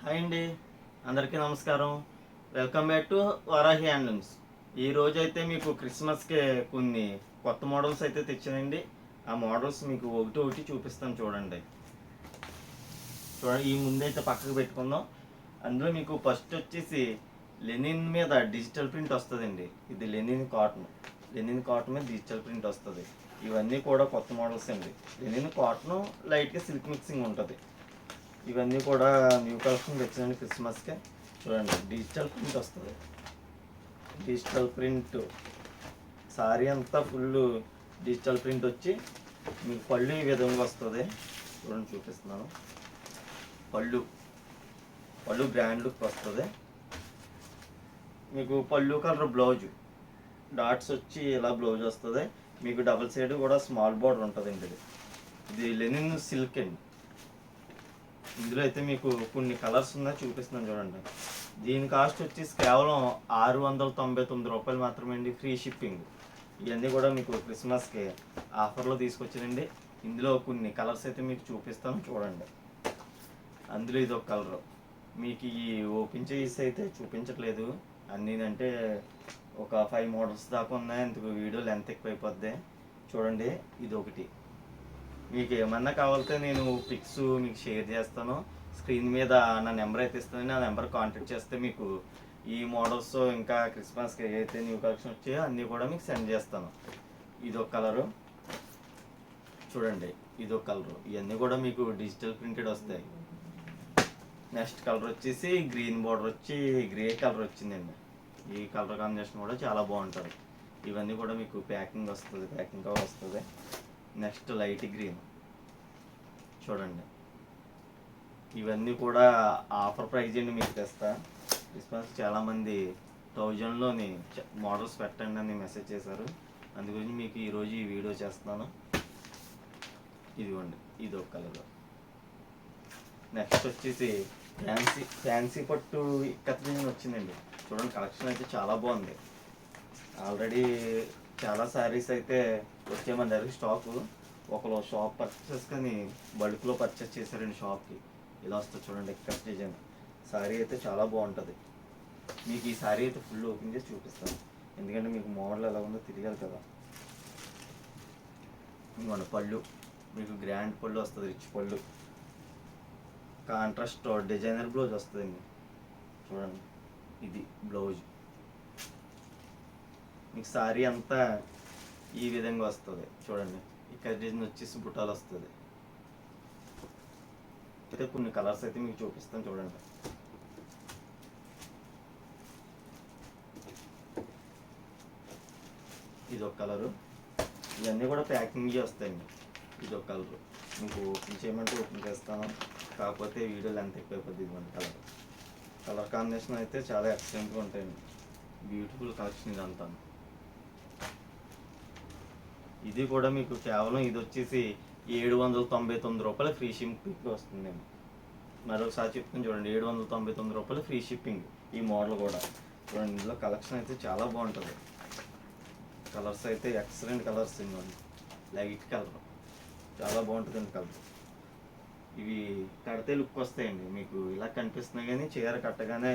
Hi అండి. అందరికీ నమస్కారం. Welcome back to Varahi handlooms ఈ రోజు అయితే మీకు క్రిస్మస్కి కొన్ని కొత్త మోడల్స్ అయితే తెచ్చానండి. ఆ మోడల్స్ మీకు ఒకటి ఒకటి చూపిస్తాను చూడండి. చూడండి ఈ ముందైతే పక్కకు పెట్టుకుందాం. అందులో మీకు ఫస్ట్ వచ్చేసి లెనిన్ మీద డిజిటల్ ప్రింట్ వస్తుందండి. ఇది లెనిన్ కాటన్. లెనిన్ కాటన్ మీద డిజిటల్ ప్రింట్ వస్తుంది. ఇవన్నీ కూడా కొత్త మోడల్స్ అండి. లెనిన్ కాటన్ లైట్గా సిల్క్ మిక్సింగ్ ఉంటుంది. ఇవన్నీ కూడా న్యూ కలెక్షన్ తెచ్చానండి క్రిస్మస్కి. చూడండి డిజిటల్ ప్రింట్ వస్తుంది. Digital print. సారీ అంతా ఫుల్ డిజిటల్ ప్రింట్ వచ్చి మీకు పళ్ళు ఈ విధంగా వస్తుంది. చూడండి చూపిస్తున్నాను. పళ్ళు. పళ్ళు బ్రాండ్ లుక్ వస్తుంది. మీకు పళ్ళు కలర్ బ్లౌజ్. డాట్స్ వచ్చి ఇలా బ్లౌజ్ వస్తుంది. మీకు డబుల్ సైడ్ కూడా స్మాల్ బార్డర్ ఉంటుందండి ఇది ఇది లెనిన్ సిల్క్ అండి. ఇందులో అయితే మీకు కొన్ని కలర్స్ ఉన్నాయి చూపిస్తున్నాను చూడండి. దీని కాస్ట్ వచ్చేసి కేవలం ఆరు వందల తొంభై తొమ్మిది రూపాయలు మాత్రమే అండి ఫ్రీ షిప్పింగ్. ఇవన్నీ కూడా మీకు క్రిస్మస్కి ఆఫర్లో తీసుకొచ్చానండి. ఇందులో కొన్ని కలర్స్ అయితే మీకు చూపిస్తాను చూడండి. అందులో ఇది ఒక కలర్. మీకు ఈ ఓపెన్ చేసి అయితే చూపించట్లేదు. అన్నీ అంటే ఒక ఫైవ్ మోడల్స్ దాకా ఉన్నాయి. అందుకు వీడియో లెంత్ ఎక్కువ అయిపోద్ది చూడండి ఇది ఒకటి మీకు ఏమన్నా కావాలితే నేను పిక్స్ మీకు షేర్ చేస్తాను. స్క్రీన్ మీద నా నెంబర్ అయితే ఇస్తాను. నా నెంబర్ కాంటాక్ట్ చేస్తే మీకు ఈ మోడల్స్ ఇంకా క్రిస్మస్కి ఏదైతే న్యూ కలెక్షన్ వచ్చాయో అన్నీ కూడా మీకు సెండ్ చేస్తాను. ఇది ఒక కలరు చూడండి ఇది ఒక కలరు ఇవన్నీ కూడా మీకు డిజిటల్ ప్రింటెడ్ వస్తాయి. నెక్స్ట్ కలర్ వచ్చేసి గ్రీన్ బార్డర్ వచ్చి గ్రే కలర్ వచ్చిందండి. ఈ కలర్ కాంబినేషన్ కూడా చాలా బాగుంటుంది. ఇవన్నీ కూడా మీకు ప్యాకింగ్ వస్తుంది ప్యాకింగ్ కవర్ వస్తుంది. Next light green. చూడండి. ఇవన్నీ కూడా ఆఫర్ ప్రైజ్ అండి మీకు తెస్తా. క్రిస్మస్ చాలామంది థౌజండ్లోని మోడల్స్ పెట్టండి అని మెసేజ్ చేశారు. అందుగురించి మీకు ఈరోజు ఈ వీడియో చేస్తున్నాను. ఇదిగోండి ఇది ఒక కలర్. నెక్స్ట్ వచ్చేసి ఫ్యాన్సీ ఫ్యాన్సీ పట్టు ఇక్కత్ నుంచి వచ్చిందండి. చూడండి కలెక్షన్ అయితే చాలా బాగుంది. ఆల్రెడీ చాలా శారీస్ అయితే వచ్చే మన దగ్గర స్టాక్ ఒకరు షాప్ పర్చేస్ కానీ బల్క్లో పర్చేస్ చేశారండి షాప్కి ఇలా వస్తుంది చూడండి ఎక్కస్ డిజైన్ శారీ అయితే చాలా బాగుంటుంది. మీకు ఈ శారీ అయితే ఫుల్ ఓపెన్ చేసి చూపిస్తాను. ఎందుకంటే మీకు మోడల్ ఎలా ఉందో తెలియాలి కదా. మన పళ్ళు. మీకు గ్రాండ్ పళ్ళు వస్తుంది రిచ్ పళ్ళు. కాంట్రాస్ట్ డిజైనర్ బ్లౌజ్ వస్తుందండి. చూడండి. ఇది బ్లౌజ్ మీకు సారీ అంతా ఈ విధంగా వస్తుంది. చూడండి. ఇక్కడ డిజైన్ వచ్చేసి బుట్టాలు వస్తుంది. అయితే కొన్ని కలర్స్ అయితే మీకు చూపిస్తాను చూడండి. ఇది ఒక కలరు. ఇవన్నీ కూడా ప్యాకింగ్ వస్తాయండి. ఇది ఒక కలరు. మీకు ఓపెన్ చేయమంటే ఓపెన్ చేస్తాను. కాకపోతే వీడియో ఎంత ఎక్కువైపోతుంది ఇదిగోండి కలర్. కలర్ కాంబినేషన్ అయితే చాలా ఎక్సలెంట్గా ఉంటాయండి. బ్యూటిఫుల్ కలెక్షన్ ఇదంతా ఇది కూడా మీకు కేవలం ఇది వచ్చేసి ఏడు వందల తొంభై తొమ్మిది రూపాయలు ఫ్రీ షిప్పింగ్ వస్తుందండి మరొకసారి చెప్తాను చూడండి ఏడు వందల తొంభై తొమ్మిది రూపాయలు ఫ్రీ షిప్పింగ్ ఈ మోడల్ కూడా. చూడండి ఇందులో కలెక్షన్ అయితే చాలా బాగుంటుంది. కలర్స్ అయితే ఎక్సలెంట్ కలర్స్ ఇవ్వండి లైట్ కలర్ చాలా బాగుంటుందండి కలర్ ఇవి కడితే లుక్ వస్తాయండి. మీకు ఇలా కనిపిస్తున్నాయి కానీ చీర కట్టగానే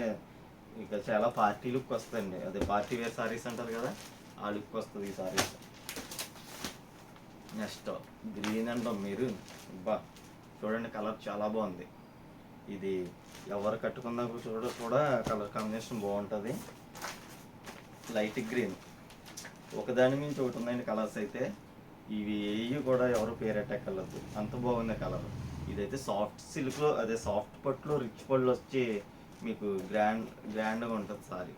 ఇక చాలా పార్టీ లుక్ వస్తాయండి. అదే పార్టీ వేర్ సారీస్ అంటారు కదా ఆ లుక్ వస్తుంది ఈ saris next green and maroon. బా చూడండి కలర్ చాలా బాగుంది. ఇది ఎవరు కట్టుకున్నా చూడ కూడా కలర్ కాంబినేషన్ బాగుంటుంది. Light green. ఒకదాని మించి ఒకటి ఉన్నాయండి కలర్స్ అయితే. ఇవి ఏవి కూడా ఎవరు పేరెట్టక్కర్లేదు అంత బాగుంది కలర్. ఇదైతే సాఫ్ట్ సిల్క్లో అదే సాఫ్ట్ పట్టులో రిచ్ పళ్ళు వచ్చి మీకు గ్రాండ్ గ్రాండ్గా ఉంటుంది సారీ.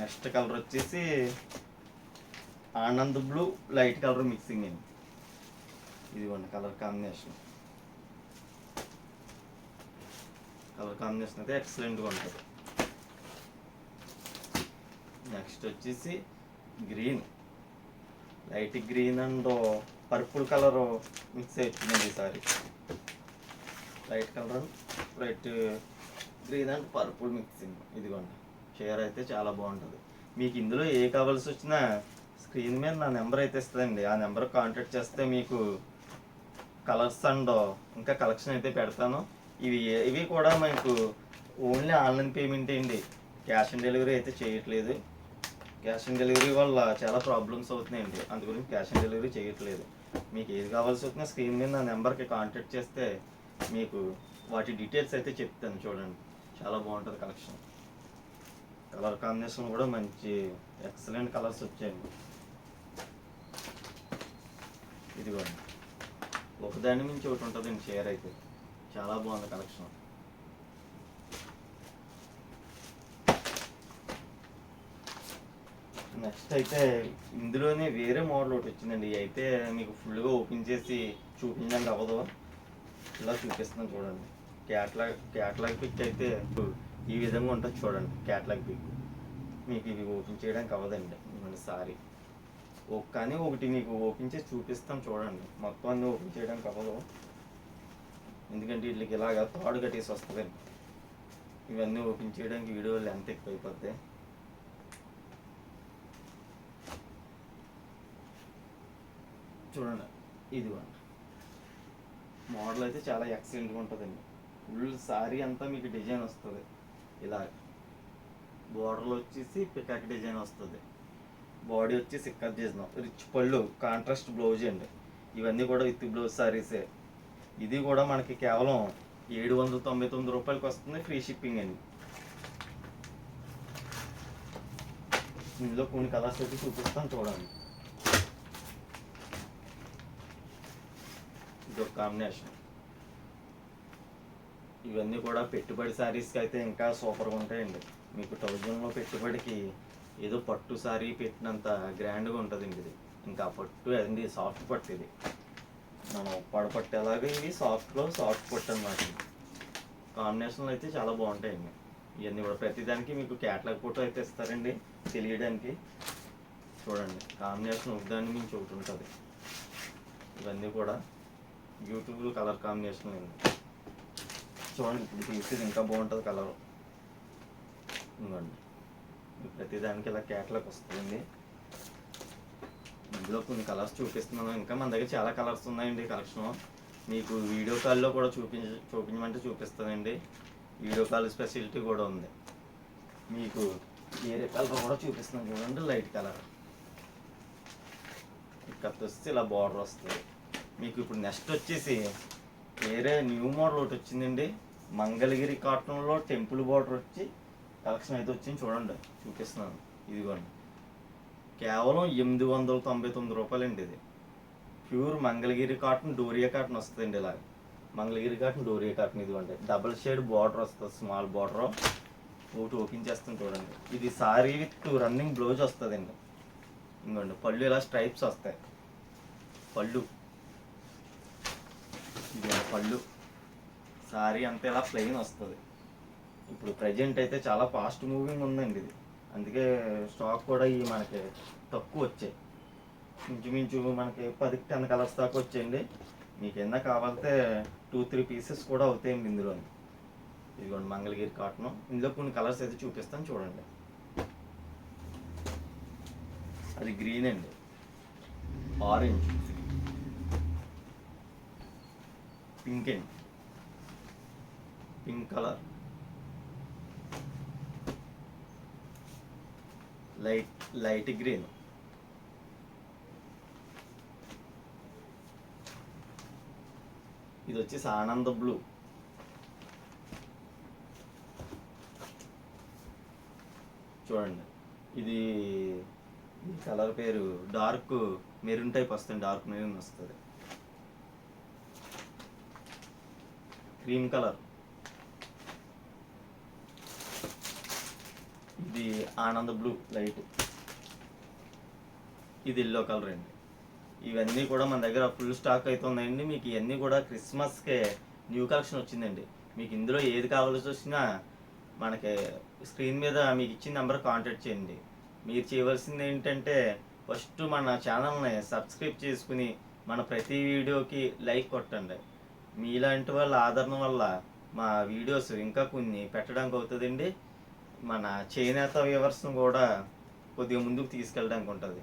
నెక్స్ట్ కలర్ వచ్చేసి Anand blue light colour mixing అండి ఇదిగోండి కలర్ కాంబినేషన్. కలర్ కాంబినేషన్ అయితే ఎక్సలెంట్గా ఉంటుంది. నెక్స్ట్ వచ్చేసి green. Light green and purple colour mix అవుతుంది ఈసారి light colour light green and purple mixing. ఇదిగోండి చీర అయితే చాలా బాగుంటుంది. మీకు ఇందులో ఏ కావాల్సి వచ్చినా స్క్రీన్ మీద నా నెంబర్ అయితే ఇస్తుందండి. ఆ నెంబర్ కాంటాక్ట్ చేస్తే మీకు కలర్స్ అండ్ ఇంకా కలెక్షన్ అయితే పెడతాను. ఇవి ఇవి కూడా మీకు ఓన్లీ ఆన్లైన్ పేమెంట్ అండి. క్యాష్ ఆన్ డెలివరీ అయితే చేయట్లేదు. క్యాష్ ఆన్ డెలివరీ వల్ల చాలా ప్రాబ్లమ్స్ అవుతున్నాయండి. అందు క్యాష్ ఆన్ డెలివరీ చేయట్లేదు. మీకు ఏది కావాల్సి వచ్చినా స్క్రీన్ మీద నా నెంబర్కి కాంటాక్ట్ చేస్తే మీకు వాటి డీటెయిల్స్ అయితే చెప్తాను చూడండి. చాలా బాగుంటుంది కలెక్షన్ కలర్ కాంబినేషన్ కూడా మంచి ఎక్సలెంట్ కలర్స్ వచ్చాయండి. ఇదిగోండి. ఒకదాని మించి ఒకటి ఉంటుందండి చీర అయితే. చాలా బాగుంది కలెక్షన్ నెక్స్ట్ అయితే ఇందులోనే వేరే మోడల్ ఒకటి వచ్చిందండి. అయితే మీకు ఫుల్గా ఓపెన్ చేసి చూపించడానికి అవ్వదు. ఇలా చూపిస్తున్నాను చూడండి. క్యాట్లాగ్ క్యాట్లాగ్ పిక్ అయితే ఈ విధంగా ఉంటుంది చూడండి. క్యాట్లాగ్ పిక్ మీకు ఇది ఓపెన్ చేయడానికి అవ్వదండి. మన సారీ కానీ ఒకటి మీకు ఓపెన్ చేసి చూపిస్తాం చూడండి. మొత్తం అన్ని ఓపెన్ చేయడానికి అవ్వదు. ఎందుకంటే వీటికి ఇలాగ తాడు కట్టేసి వస్తుందండి ఇవన్నీ ఓపెన్ చేయడానికి వీడియో లెంత్ ఎక్కువ అయిపోద్ది చూడండి ఇదిగోండి. మోడల్ అయితే చాలా ఎక్సలెంట్గా ఉంటుందండి. ఫుల్ సారీ అంతా మీకు డిజైన్ వస్తుంది. ఇలా బోర్డర్లో వచ్చేసి పికాక్ డిజైన్ వస్తుంది. బాడీ వచ్చి సిక్కర్ చేసినాం. రిచ్ పళ్ళు కాంట్రాస్ట్ బ్లౌజ్ అండి ఇవన్నీ కూడా విత్ బ్లౌజ్ సారీసే. ఇది కూడా మనకి కేవలం ఏడు వందల తొంభై తొమ్మిది రూపాయలకి వస్తుంది ఫ్రీ షిప్పింగ్ అండి. ఇందులో కొన్ని కలర్స్ అయితే చూపిస్తాను చూడండి. ఇది ఒక కాంబినేషన్ ఇవన్నీ కూడా పెట్టుబడి శారీస్కి అయితే ఇంకా సూపర్గా ఉంటాయండి. మీకు థౌజండ్లో పెట్టుబడికి ఏదో పట్టు సారీ పెట్టినంత గ్రాండ్గా ఉంటుందండి ఇది. ఇంకా పట్టు అది సాఫ్ట్ పట్టు ఇది. మనం పడపట్టు ఎలాగో ఇవి సాఫ్ట్లో సాఫ్ట్ పట్టు అనమాట కాంబినేషన్లు అయితే చాలా బాగుంటాయండి. ఇవన్నీ కూడా ప్రతిదానికి మీకు క్యాట్లాగ్ ఫోటో అయితే ఇస్తారండి తెలియడానికి. చూడండి కాంబినేషన్ ఒకదాన్ని మించి ఒకటి ఉంటుంది. ఇవన్నీ కూడా బ్యూటిఫుల్ కలర్ కాంబినేషన్ అండి. చూడండి ఇప్పుడు తీసేది ఇంకా బాగుంటుంది కలర్. ఇవ్వండి ప్రతిదానికి ఇలా క్యాట్లాగ్ వస్తుంది ఇందులో కొన్ని కలర్స్ చూపిస్తున్నాను. ఇంకా మన దగ్గర చాలా కలర్స్ ఉన్నాయండి కలెక్షన్. మీకు వీడియో కాల్లో కూడా చూపించ చూపించమంటే చూపిస్తానండి. వీడియో కాల్ స్పెషాలిటీ కూడా ఉంది. మీకు వేరే కలర్ కూడా చూపిస్తున్నాను చూడండి లైట్ కలర్. ఇక్కడ వస్తే ఇలా బార్డర్ వస్తుంది. మీకు ఇప్పుడు నెక్స్ట్ వచ్చేసి వేరే న్యూ మోడల్ ఒకటి వచ్చిందండి. మంగళగిరి కాటన్లో టెంపుల్ బార్డర్ వచ్చి కలెక్షన్ అయితే వచ్చింది చూడండి చూపిస్తున్నాను. ఇదిగోండి. కేవలం ఎనిమిది వందల తొంభై తొమ్మిది రూపాయలండి ఇది. Pure Mangalagiri cotton doria cotton వస్తుందండి ఇలా మంగళగిరి కాటన్ డోరియా కాటన్ ఇదిగోండి. డబుల్ షేడ్ బార్డర్ వస్తుంది స్మాల్ బార్డర్. ఒకటి ఓపెన్ చేస్తాను చూడండి. ఇది సారీ విత్ రన్నింగ్ బ్లౌజ్ వస్తుందండి. ఇంకోండి పళ్ళు ఇలా స్ట్రైప్స్ వస్తాయి. పళ్ళు. ఇది పళ్ళు. సారీ అంతా ఇలా ప్లెయిన్ వస్తుంది. ఇప్పుడు ప్రజెంట్ అయితే చాలా ఫాస్ట్ మూవింగ్ ఉందండి ఇది. అందుకే స్టాక్ కూడా ఈ మనకి తక్కువ వచ్చాయి. ఇంచుమించు మనకి పది టెన్ కలర్స్ దాకా వచ్చేయండి. మీకు ఏమన్నా కావాలితే టూ త్రీ పీసెస్ కూడా అవుతాయండి ఇందులో ఇదిగోండి మంగళగిరి కాటన్ ఇందులో కొన్ని కలర్స్ అయితే చూపిస్తాను చూడండి. అది గ్రీన్ అండి. ఆరెంజ్ పింక్ అండి. Pink colour light light green. ఇది వచ్చేసి ఆనంద బ్లూ. చూడండి. ఇది ఈ కలర్ పేరు డార్క్ మెరూన్ టైప్ వస్తుంది డార్క్ మెరూన్ వస్తుంది. క్రీమ్ కలర్ ఇది ఆనంద బ్లూ లైట్. ఇది ఎల్లో కలర్ అండి. ఇవన్నీ కూడా మన దగ్గర ఫుల్ స్టాక్ అవుతుందండి మీకు ఇవన్నీ కూడా క్రిస్మస్కే న్యూ కలెక్షన్ వచ్చిందండి. మీకు ఇందులో ఏది కావాల్సి వచ్చినా మనకి స్క్రీన్ మీద మీకు ఇచ్చిన నెంబర్ కాంటాక్ట్ చేయండి. మీరు చేయవలసింది ఏంటంటే ఫస్ట్ మన ఛానల్ని సబ్స్క్రైబ్ చేసుకుని మన ప్రతి వీడియోకి లైక్ కొట్టండి. మీలాంటి వాళ్ళ ఆదరణ వల్ల మా వీడియోస్ ఇంకా కొన్ని పెట్టడానికి అవుతుందండి. మన చేనేత వ్యూవర్స్ను కూడా కొద్దిగా ముందుకు తీసుకెళ్ళడానికి ఉంటుంది.